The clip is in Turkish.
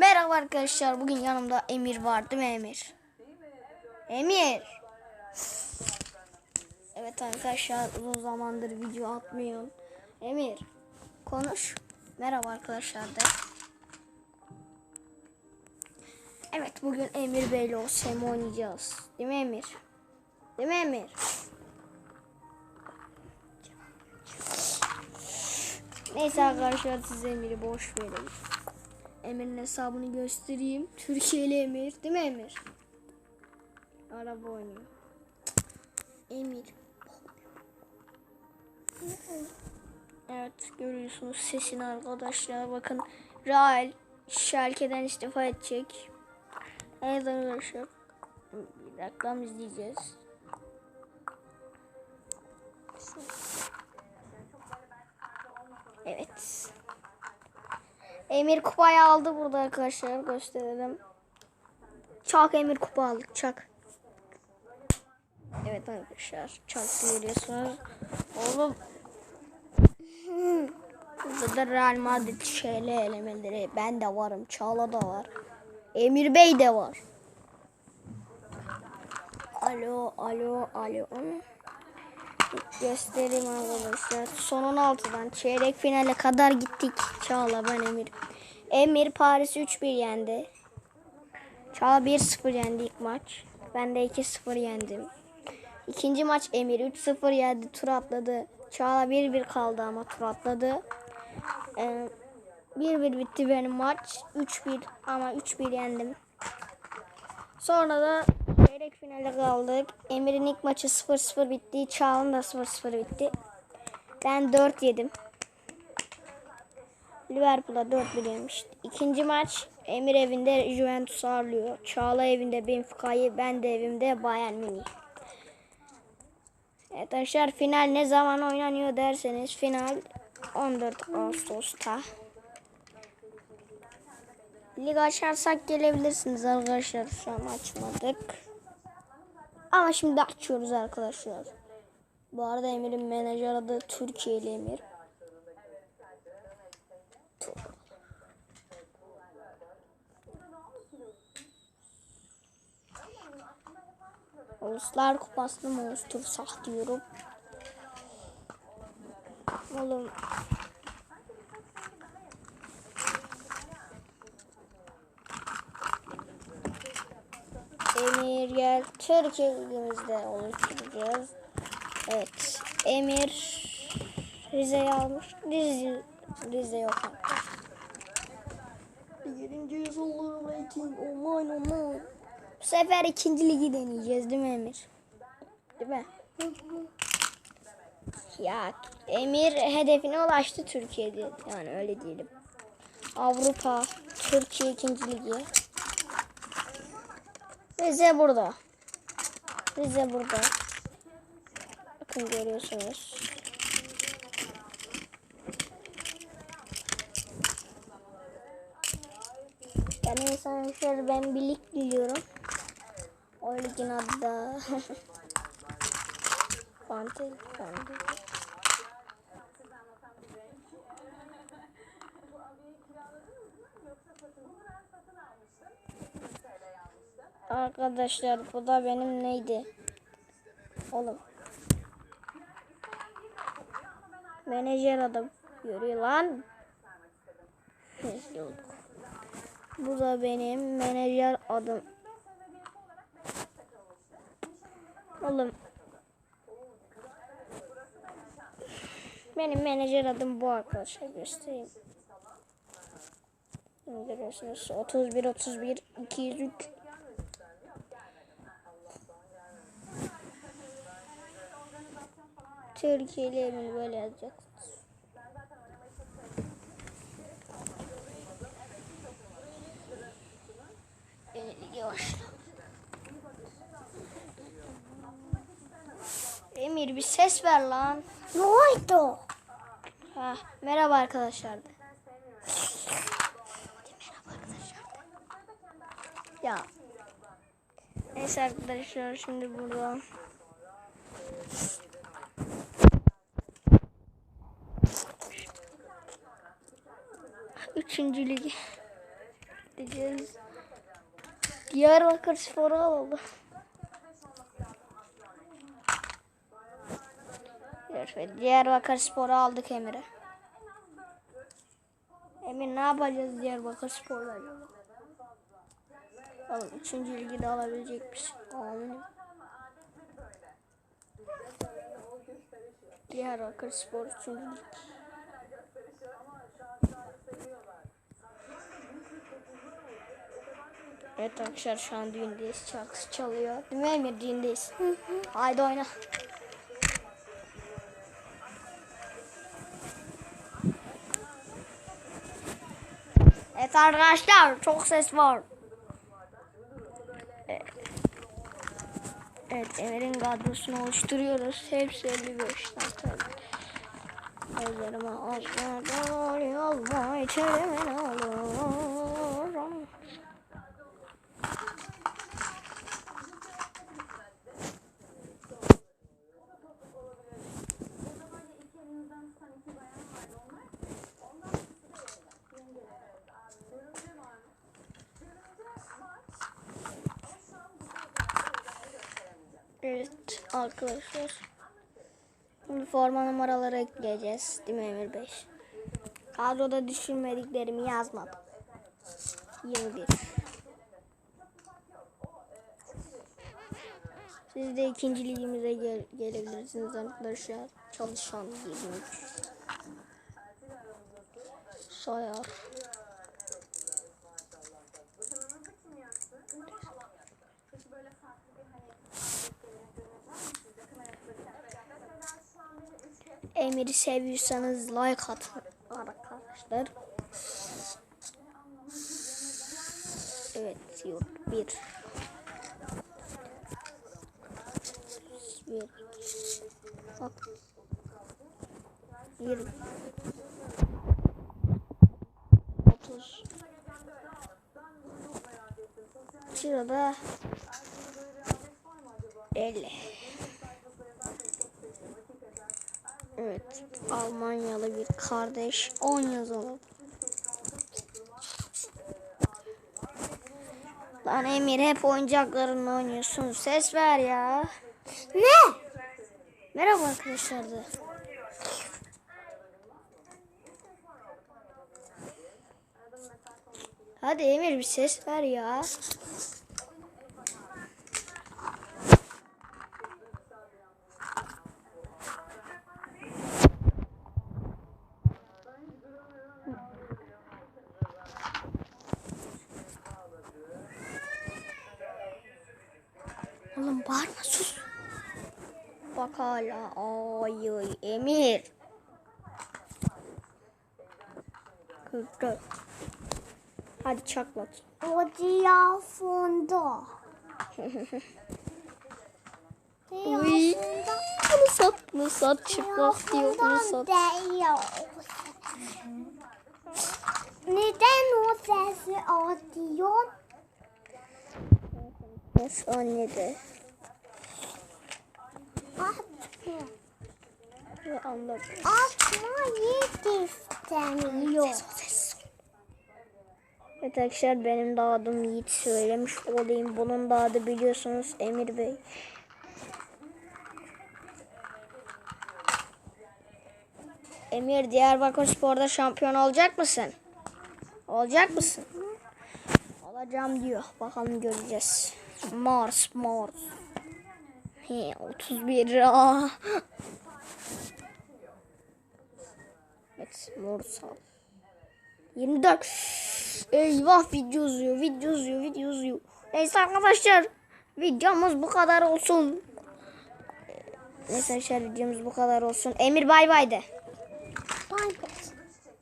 Merhaba arkadaşlar. Bugün yanımda Emir var değil mi Emir? Emir. Evet arkadaşlar uzun zamandır video atmıyorum. Emir konuş. Merhaba arkadaşlar de. Evet bugün Emir Bey'le o Sem oynayacağız. Değil mi Emir? Değil mi Emir? Neyse arkadaşlar size Emir'i boş verin. Emir'in hesabını göstereyim. Türkiye'li Emir. Değil mi Emir? Araba oynuyor. Emir. Evet görüyorsunuz sesini arkadaşlar. Bakın Rael Schalke'den istifa edecek. Evet arkadaşlar. Bir reklam izleyeceğiz. Evet. Emir kupayı aldı burada arkadaşlar. Gösterelim. Çak Emir kupa aldı. Çak. Evet arkadaşlar. Çak görüyorsunuz. Oğlum. Burada da Real Madrid şeyle elemeleri. Ben de varım. Çağla da var. Emir Bey de var. Alo, alo, alo. Göstereyim arkadaşlar. Son 16'dan çeyrek finale kadar gittik. Çağla ben Emir. Emir Paris 3-1 yendi. Çağla 1-0 yendi ilk maç. Ben de 2-0 yendim. İkinci maç Emir 3-0 yendi. Tur atladı. Çağla 1-1 kaldı ama tur atladı. Ee, 1-1 bitti benim maç. 3-1 ama 3-1 yendim. Sonra da çeyrek finale kaldık. Emir'in ilk maçı 0-0 bitti. Çağla'nın da 0-0 bitti. Ben 4 yedim. Liverpool'a 4-1 yemişti. İkinci maç Emir evinde Juventus ağırlıyor. Çağla evinde Benfica'yı, ben de evimde Bayern Münih. Evet arkadaşlar final ne zaman oynanıyor derseniz final 14 Ağustos'ta. Lig açarsak gelebilirsiniz arkadaşlar. Şu an açmadık. Ama şimdi açıyoruz arkadaşlar. Bu arada Emir'in menajer adı Türkiye'li Emir. Uluslar Kupası'nı mı oluştursak diyorum. Oğlum Emir gel. Türkiye ligimizde oluşturacağız. Evet. Emir Rize'yi almış. Rize, Rize yok hatta. Birinciyiz olur rating. Aman aman. Bu sefer ikinci ligi deneyeceğiz değil mi Emir? Değil mi? Ya Emir hedefine ulaştı Türkiye'de. Yani öyle diyelim. Avrupa, Türkiye ikinci ligi. Rize burada. Rize burada. Bakın görüyorsunuz. Yani insan şöyle ben bir lig biliyorum. O ligin adı da Fantezi. Arkadaşlar bu da benim neydi? Oğlum. Menajer adım. Görüyor lan. Bu da benim menajer adım. Oğlum. Benim menajer adım bu arkadaşlar göstereyim. Görüyorsunuz 31 31 203 Türkiye'li emin böyle yazacaksınız. Yavaş. Emir bir ses ver lan. Ne oldu? Ha, merhaba arkadaşlar. de. Merhaba arkadaşlar. de. Ya. Neyse arkadaşlar şimdi burada Üçüncü lig. edeceğiz. Diyarbakır Spor'u alalım. Diyarbakır Spor'u aldık Emir'e. Emir ne yapacağız Diyarbakır Spor'la? Oğlum üçüncü ligi de alabilecek misin? Amin. Diyarbakır Spor üçüncü lig. Evet arkadaşlar şu an düğündeyiz. Şarkısı çalıyor. Değil mi Emir? Düğündeyiz. Haydi oyna. Evet arkadaşlar çok ses var. Evet. Emir'in kadrosunu oluşturuyoruz. Hepsi 55'ten tabii. Gözlerime asma doğru yolma içerimin olurum. Evet arkadaşlar. Şimdi forma numaraları ekleyeceğiz. Değil mi Emir? Kadroda düşünmediklerimi yazmadım. 21. Siz de ikinci ligimize gel gelebilirsiniz arkadaşlar. Çalışan 23. Sayar. Emir'i seviyorsanız like atın arkadaşlar. Evet yok bir. Bir. Bak. Yirmi. Otuz. Şurada elli. Evet. Almanyalı bir kardeş. 10 yazalım. Lan Emir hep oyuncaklarınla oynuyorsun. Ses ver ya. Ne? Merhaba arkadaşlar da. Hadi Emir bir ses ver ya. Oğlum bağırma sus. Bak hala. Ay ay Emir. 44. Hadi çaklat. O diyafunda. Uy. Bunu sat, bunu sat. Çıplak diyor, bunu sat. Neden o sesi atıyor? Yes, 17. Atma. Ve anladım. Atma yetiştiriyor. Evet arkadaşlar benim de adım Yiğit söylemiş olayım. Bunun da adı biliyorsunuz Emir Bey. Emir Diyarbakır Spor'da şampiyon olacak mısın? Olacak mısın? Olacağım diyor. Bakalım göreceğiz. Mars, Mars. He, 31. Aa. Evet, Mars. 24. Eyvah video uzuyor, video uzuyor, video uzuyor. Neyse arkadaşlar videomuz bu kadar olsun. Neyse arkadaşlar videomuz bu kadar olsun. Emir bay bay de. Bye.